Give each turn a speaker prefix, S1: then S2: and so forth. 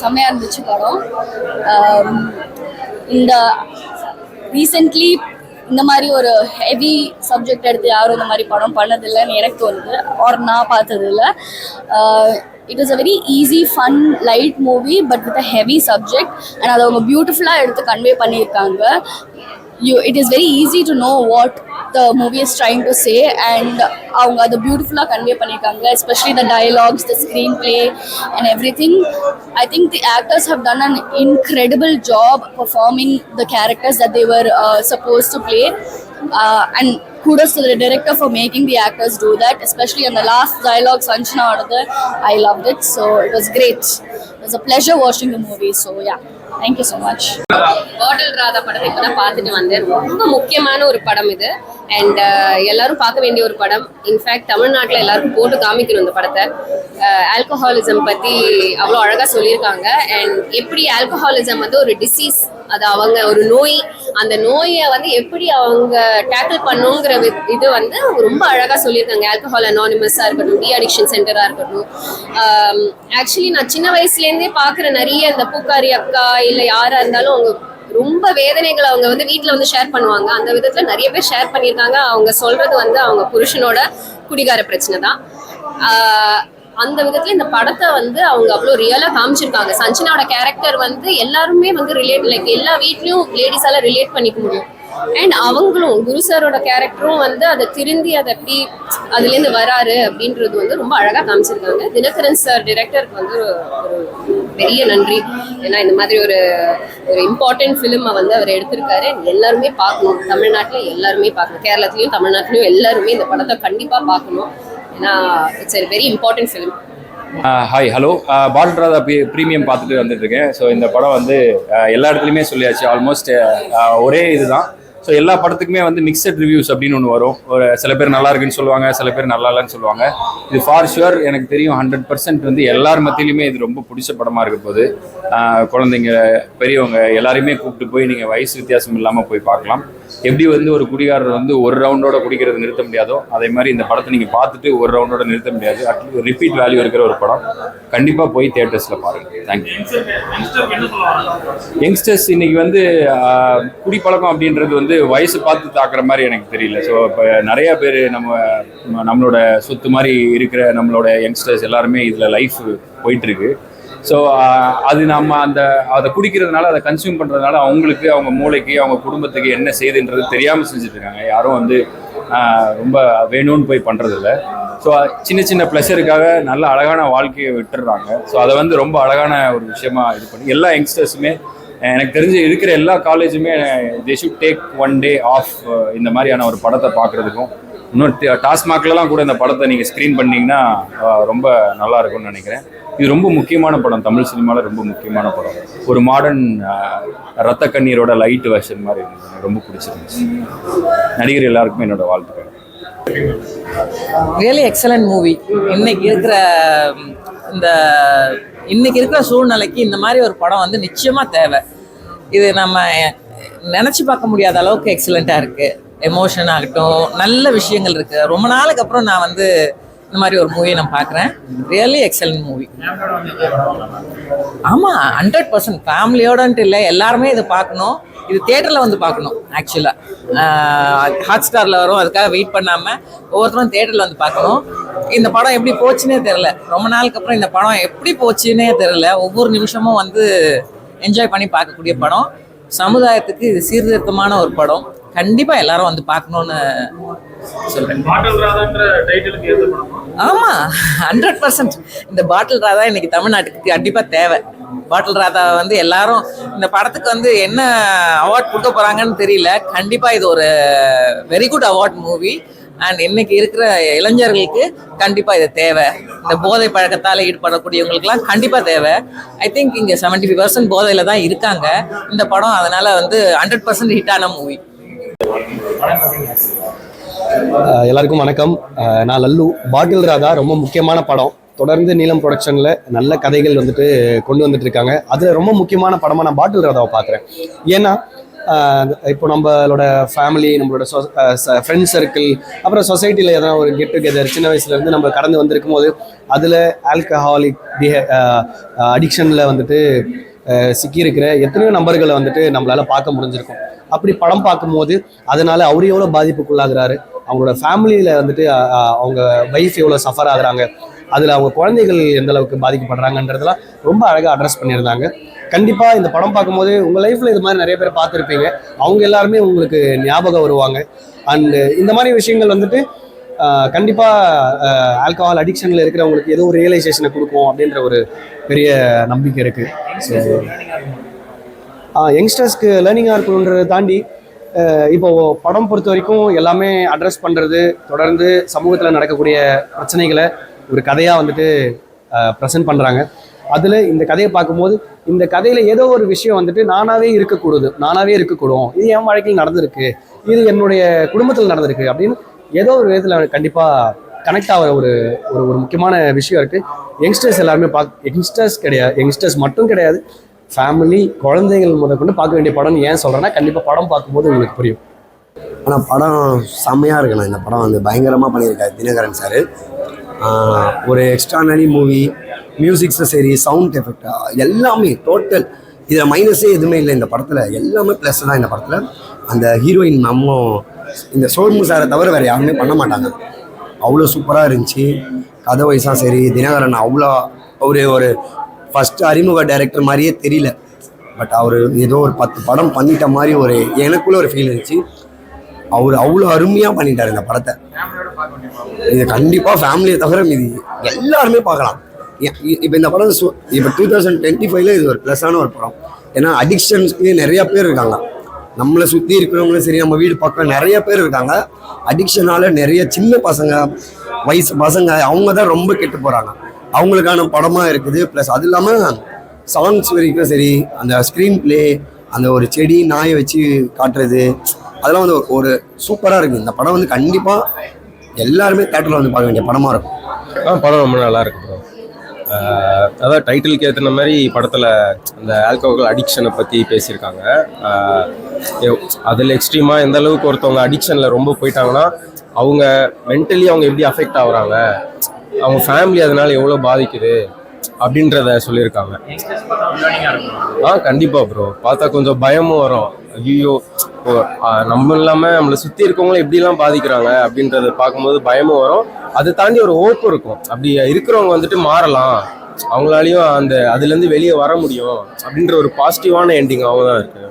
S1: செம்மையாக இருந்துச்சு படம். இந்த ரீசெண்ட்லி இந்த மாதிரி ஒரு ஹெவி சப்ஜெக்ட் எடுத்து யாரும் இந்த மாதிரி படம் பண்ணதில்லைன்னு எனக்கு தோணுது. ஆர் நான் பார்த்ததில்ல. It is a very easy fun light movie but with a heavy subject and அதை அவங்க பியூட்டிஃபுல்லாக எடுத்து கன்வே பண்ணியிருக்காங்க. you it is very easy to know what the movie is trying to say and அவங்க அதை பியூட்டிஃபுல்லாக கன்வே பண்ணியிருக்காங்க especially the dialogues the screenplay and everything I think the actors have done an incredible job performing the characters that they were supposed to play uh, and kudos to the director for making the actors do that especially on the last dialogue sanchana order i loved it so it was great it was a pleasure watching the thank you so much
S2: hotel Radha படத்தை இப்பதான் பார்த்துட்டு வந்தேன். ரொம்ப முக்கியமான ஒரு படம் இது. And uh, எல்லாரும் பார்க்க வேண்டிய ஒரு படம். இன்ஃபேக்ட் தமிழ்நாட்டில் எல்லாருக்கும் போட்டு காமிக்கணும் இந்த படத்தை. Uh, ஆல்கஹாலிசம் பற்றி அவ்வளோ அழகாக சொல்லியிருக்காங்க. அண்ட் எப்படி ஆல்கஹாலிசம் வந்து ஒரு டிசீஸ் அது அவங்க ஒரு நோய் அந்த நோயை வந்து எப்படி அவங்க டேக்கிள் பண்ணுங்கிற வி- இது வந்து ரொம்ப அழகாக சொல்லியிருக்காங்க. ஆல்கஹால் அனானிமஸாக இருக்கட்டும் டி அடிக்ஷன் சென்டராக இருக்கட்டும். Um, ஆக்சுவலி நான் சின்ன வயசுலேருந்தே பார்க்குற நிறைய இந்த பூக்காரி அக்கா இல்லை யாராக இருந்தாலும் அவங்க ரொம்ப வேதனைகளை அவங்க வந்து வீட்டில் வந்து ஷேர் பண்ணுவாங்க. அந்த விதத்தில் நிறைய பேர் ஷேர் பண்ணியிருக்காங்க. அவங்க சொல்றது வந்து அவங்க புருஷனோட குடிகார பிரச்சனை தான். அந்த விதத்துல இந்த படத்தை வந்து அவங்க அவ்வளோ ரியலா காமிச்சிருக்காங்க. சஞ்சனாவோட கேரக்டர் வந்து எல்லாருமே வந்து ரிலேட் லைக் எல்லா வீட்லயும் லேடிஸால ரிலேட் பண்ணிக்க முடியும். அண்ட் அவங்களும் குரு சாரோட கேரக்டரும் வந்து அதை திருந்தி அதை எப்படி அதுலேருந்து வராரு அப்படின்றது வந்து ரொம்ப அழகா காமிச்சிருக்காங்க. தினகரன் சார் டிரெக்டருக்கு வந்து ஒரு பெரிய நன்றி. ஏன்னா இந்த மாதிரி ஒரு ஒரு இம்பார்ட்டன்ட் ஃபிலிமை வந்து அவர் எடுத்திருக்காரு. எல்லாருமே பார்க்கணும். தமிழ்நாட்டில் எல்லாருமே பார்க்கணும். கேரளத்துலையும் தமிழ்நாட்டிலையும் எல்லாருமே இந்த படத்தை கண்டிப்பாக பார்க்கணும். ஏன்னா it's a very important film
S3: hi hello Bharat Radha premiere பார்த்துட்டு வந்துட்டு இருக்கேன் ஸோ இந்த படம் வந்து எல்லா இடத்துலையுமே சொல்லியாச்சு. ஆல்மோஸ்ட் ஒரே இதுதான். ஸோ எல்லா படத்துக்குமே வந்து மிக்சட் ரிவ்யூஸ் அப்படின்னு ஒன்று வரும். ஒரு சில பேர் நல்லா இருக்குன்னு சொல்லுவாங்க சில பேர் நல்லா இல்லைன்னு சொல்லுவாங்க. இது ஃபார் ஷுர் எனக்கு தெரியும் ஹண்ட்ரட் பர்சன்ட் வந்து எல்லார் மத்தியிலுமே இது ரொம்ப பிடிச்ச படமாக இருக்க போது குழந்தைங்க பெரியவங்க எல்லாரையுமே கூப்பிட்டு போய் நீங்கள் வயசு வித்தியாசம் இல்லாமல் போய் பார்க்கலாம். எப்படி வந்து ஒரு குடிகாரர் வந்து ஒரு ரவுண்டோட குடிக்கிறது நிறுத்த முடியாதோ அதே மாதிரி இந்த படத்தை நீங்கள் பார்த்துட்டு ஒரு ரவுண்டோட நிறுத்த முடியாது. அட்லீஸ்ட் ரிப்பீட் வேல்யூ இருக்கிற ஒரு படம். கண்டிப்பாக போய் தேட்டர்ஸில் பாருங்கள் தேங்க்யூ யங்ஸ்டர்ஸ் இன்னைக்கு வந்து குடிப்பழக்கம் அப்படின்றது வந்து வயசு பார்த்து தாக்குற மாதிரி எனக்கு தெரியல. ஸோ இப்போ நிறைய பேர் நம்ம நம்மளோட சொத்து மாதிரி இருக்கிற நம்மளோட யங்ஸ்டர்ஸ் எல்லாருமே இதில் லைஃப் போயிட்டு இருக்கு. ஸோ uh, அது நம்ம அந்த அதை குடிக்கிறதுனால அதை கன்சியூம் பண்ணுறதுனால அவங்களுக்கு அவங்க மூளைக்கு அவங்க குடும்பத்துக்கு என்ன செய்யுதுன்றது தெரியாமல் செஞ்சுட்டு இருக்காங்க யாரும் வந்து ரொம்ப வேணும்னு போய் பண்ணுறதில்ல ஸோ சின்ன சின்ன ப்ளஷருக்காக நல்ல அழகான வாழ்க்கையை விட்டுடுறாங்க. ஸோ அதை வந்து ரொம்ப அழகான ஒரு விஷயமா இது பண்ணி எல்லா யங்ஸ்டர்ஸுமே எனக்கு தெரிஞ்சு இருக்கிற எல்லா காலேஜுமே they should take one day off இந்த மாதிரியான ஒரு படத்தை பார்க்குறதுக்கும். இன்னொரு டாஸ்மாக்லலாம் கூட இந்த படத்தை நீங்கள் ஸ்க்ரீன் பண்ணிங்கன்னா ரொம்ப நல்லா இருக்கும்னு நினைக்கிறேன். இது ரொம்ப முக்கியமான படம். தமிழ் சினிமாவில் ரொம்ப முக்கியமான படம். ஒரு மாடர்ன் ரத்த கண்ணீரோட லைட் வெர்ஷன் மாதிரி இருந்தது. எனக்கு ரொம்ப பிடிச்சிருந்துச்சு. நடிகர் எல்லாருக்குமே என்னோட வாழ்த்துக்கள்.
S4: ரியலி எக்ஸலண்ட் மூவி இன்னைக்கு இருக்கிற இந்த இன்னைக்கு இருக்கிற சூழ்நிலைக்கு இந்த மாதிரி ஒரு படம் வந்து நிச்சயமாக தேவை. இது நம்ம நினச்சி பார்க்க முடியாத அளவுக்கு எக்ஸலண்ட்டாக இருக்குது எமோஷன் ஆகட்டும் நல்ல விஷயங்கள் இருக்குது ரொம்ப நாளுக்கு அப்புறம் நான் வந்து இந்த மாதிரி ஒரு மூவியை நான் பார்க்குறேன். ரியலி எக்ஸலன்ட் மூவி ஆமாம் ஹண்ட்ரட் பர்சன்ட் ஃபேமிலியோடன்ட்டு இல்லை எல்லாருமே இதை பார்க்கணும். இது தேட்டரில் வந்து பார்க்கணும் ஆக்சுவலாக ஹாட் ஸ்டாரில் வரும் அதுக்காக வெயிட் பண்ணாமல் ஒவ்வொருத்தரும் தேட்டரில் வந்து பார்க்கணும். இந்த படம் எப்படி போச்சுன்னே தெரில ரொம்ப நாளுக்கு அப்புறம் இந்த படம் எப்படி போச்சுன்னே தெரில ஒவ்வொரு நிமிஷமும் வந்து என்ஜாய் பண்ணி பார்க்கக்கூடிய படம். சமுதாயத்துக்கு இது சீர்திருத்தமான ஒரு படம். கண்டிப்பாக எல்லாரும் வந்து பார்க்கணுன்னு ஆமா ஹண்ட்ரட் பர்சன்ட் இந்த பாட்டில் ராதா இன்னைக்கு தமிழ்நாட்டுக்கு கண்டிப்பா தேவை. பாட்டில் ராதா வந்து எல்லாரும் இந்த படத்துக்கு வந்து என்ன அவார்ட் கொடுக்க போறாங்கன்னு தெரியல. கண்டிப்பா இது ஒரு very good award movie and இன்னைக்கு இருக்கிற இளைஞர்களுக்கு கண்டிப்பா இது தேவை. இந்த போதை பழக்கத்தால் ஈடுபடக்கூடியவங்களுக்குலாம் கண்டிப்பா தேவை. ஐ திங்க் இங்க செவன்டி ஃபைவ் பர்சன்ட் போதையில தான் இருக்காங்க. இந்த படம் அதனால வந்து ஹண்ட்ரட் பர்சன்ட் ஹிட்டான மூவி
S5: எல்லாருக்கும் வணக்கம். நான் லல்லு. பாட்டில் ராதா ரொம்ப முக்கியமான படம். தொடர்ந்து நீலம் ப்ரொடக்ஷனில் நல்ல கதைகள் வந்துட்டு கொண்டு வந்துட்டு இருக்காங்க அதில் ரொம்ப முக்கியமான படமாக நான் பாட்டில் ராதாவை பார்க்குறேன். ஏன்னா இப்போ நம்மளோட ஃபேமிலி நம்மளோட சொ ஃப்ரெண்ட் சர்க்கிள் அப்புறம் சொசைட்டியில் எதனா ஒரு கெட் டுகெதர் சின்ன வயசுலேருந்து நம்ம கடந்து வந்திருக்கும் போது அதில் ஆல்கஹாலிக் பிஹே அடிக்ஷனில் வந்துட்டு சிக்கியிருக்கிற எத்தனையோ நபர்களை வந்துட்டு நம்மளால் பார்க்க முடிஞ்சிருக்கும். அப்படி படம் பார்க்கும்போது அதனால் அவர் எவ்வளோ பாதிப்புக்குள்ளாகிறாரு அவங்களோட ஃபேமிலியில் வந்துட்டு அவங்க வைஃப் எவ்வளோ சஃபர் ஆகுறாங்க அதில் அவங்க குழந்தைகள் எந்த அளவுக்கு பாதிக்கப்படுறாங்கன்றதெல்லாம் ரொம்ப அழகாக அட்ரஸ் பண்ணியிருந்தாங்க. கண்டிப்பாக இந்த படம் பார்க்கும்போது உங்கள் லைஃப்பில் இது மாதிரி நிறைய பேர் பார்த்துருப்பீங்க. அவங்க எல்லாருமே உங்களுக்கு ஞாபகம் வருவாங்க. அண்டு இந்த மாதிரி விஷயங்கள் வந்துட்டு கண்டிப்பாக ஆல்கஹால் அடிக்ஷனில் இருக்கிறவங்களுக்கு ஏதோ ஒரு ரியலைசேஷனை கொடுக்கும் அப்படின்ற ஒரு பெரிய நம்பிக்கை இருக்குது ஸோ யங்ஸ்டர்ஸ்க்கு லேர்னிங்காக இருக்கணுன்றதை தாண்டி இப்போ படம் பொறுத்த வரைக்கும் எல்லாமே அட்ரஸ் பண்ணுறது தொடர்ந்து சமூகத்தில் நடக்கக்கூடிய பிரச்சனைகளை ஒரு கதையாக வந்துட்டு ப்ரெசென்ட் பண்ணுறாங்க அதில் இந்த கதையை பார்க்கும்போது இந்த கதையில் ஏதோ ஒரு விஷயம் வந்துட்டு நானாகவே இருக்கக்கூடாது நானாகவே இருக்கக்கூடும். இது என் வாழ்க்கையில் நடந்திருக்கு இது என்னுடைய குடும்பத்தில் நடந்திருக்கு அப்படின்னு ஏதோ ஒரு விதத்தில் கண்டிப்பாக கனெக்ட் ஆகிற ஒரு ஒரு ஒரு முக்கியமான விஷயம் இருக்குது யங்ஸ்டர்ஸ் எல்லாருமே பார்க்க யங்ஸ்டர்ஸ் கிடையாது யங்ஸ்டர்ஸ் மட்டும் கிடையாது. ஃபேமிலி குழந்தைகள் முதல் கொண்டு பார்க்க வேண்டிய படம்னு ஏன் சொல்கிறேன்னா கண்டிப்பாக படம் பார்க்கும்போது உங்களுக்கு புரியும்.
S6: ஆனால் படம் செம்மையாக இருக்கணும் இந்த படம் வந்து பயங்கரமாக பண்ணியிருக்காரு தினகரன் சார். ஒரு எக்ஸ்ட்ரானரி மூவி மியூசிக்ஸும் சரி சவுண்ட் எஃபெக்ட் எல்லாமே டோட்டல் இதில் மைனஸே எதுவுமே இல்லை. இந்த படத்தில் எல்லாமே ப்ளஸ் தான் இந்த படத்தில். அந்த ஹீரோயின் நம்ம இந்த சோர்மு சாரை தவிர வேறு யாருமே பண்ண மாட்டாங்க. அவ்வளோ சூப்பராக இருந்துச்சு. கதை வயசாக சரி தினகரன் அவ்வளோ ஒரு ஒரு ஃபஸ்ட்டு அறிமுக டைரக்டர் மாதிரியே தெரியல. பட் அவர் ஏதோ ஒரு பத்து படம் பண்ணிட்ட மாதிரி ஒரு எனக்குள்ள ஒரு ஃபீல் இருந்துச்சு. அவர் அவ்வளோ அருமையாக பண்ணிட்டார் இந்த படத்தை. இது கண்டிப்பாக ஃபேமிலியை தவிர மீதி எல்லாருமே பார்க்கலாம். இப்போ இந்த படம் இப்போ டூ தௌசண்ட் டுவெண்ட்டி ஃபைவ்ல இது ஒரு ப்ளஸ்ஸான ஒரு படம். ஏன்னா அடிக்ஷன்ஸ்க்கு நிறையா பேர் இருக்காங்க. நம்மளை சுற்றி இருக்கிறவங்களும் சரி நம்ம வீடு பக்கம் நிறைய பேர் இருக்காங்க. அடிக்ஷனால நிறைய சின்ன பசங்க வயசு பசங்க அவங்க தான் ரொம்ப கெட்டு போகிறாங்க அவங்களுக்கான படமாக இருக்குது. ப்ளஸ் அது இல்லாமல் சாங்ஸ் வரைக்கும் சரி அந்த ஸ்க்ரீன் ப்ளே அந்த ஒரு செடி நாயை வச்சு காட்டுறது அதெல்லாம் வந்து ஒரு சூப்பராக இருக்குது இந்த படம் வந்து கண்டிப்பாக எல்லாருமே தேட்டரில் வந்து பார்க்க வேண்டிய படமாக இருக்கும்.
S7: படம் ரொம்ப நல்லா இருக்கு அதாவது அதான் டைட்டிலுக்கு ஏற்றின மாதிரி படத்தில் அந்த ஆல்கோஹால் அடிக்ஷனை பற்றி பேசியிருக்காங்க. அதில் எக்ஸ்ட்ரீமாக எந்த அளவுக்கு ஒருத்தவங்க அடிக்ஷனில் ரொம்ப போயிட்டாங்கன்னா அவங்க மென்டலி அவங்க எப்படி அஃபெக்ட் ஆகுறாங்க அவங்க ஃபேமிலி அதனால் எவ்வளோ பாதிக்குது அப்படின்றத சொல்லியிருக்காங்க. ஆ கண்டிப்பாக ப்ரோ பார்த்தா கொஞ்சம் பயமும் வரும். ஐயோ நம்ம இல்லாமல் நம்மளை சுற்றி இருக்கவங்களும் எப்படிலாம் பாதிக்கிறாங்க அப்படின்றத பார்க்கும்போது பயமும் வரும். அதை தாண்டி ஒரு ஹோப் இருக்கும். அப்படி இருக்கிறவங்க வந்துட்டு மாறலாம். அவங்களாலையும் அந்த அதுலேருந்து வெளியே வர முடியும். அப்படின்ற ஒரு பாசிட்டிவான எண்டிங்காகவும் தான் இருக்குது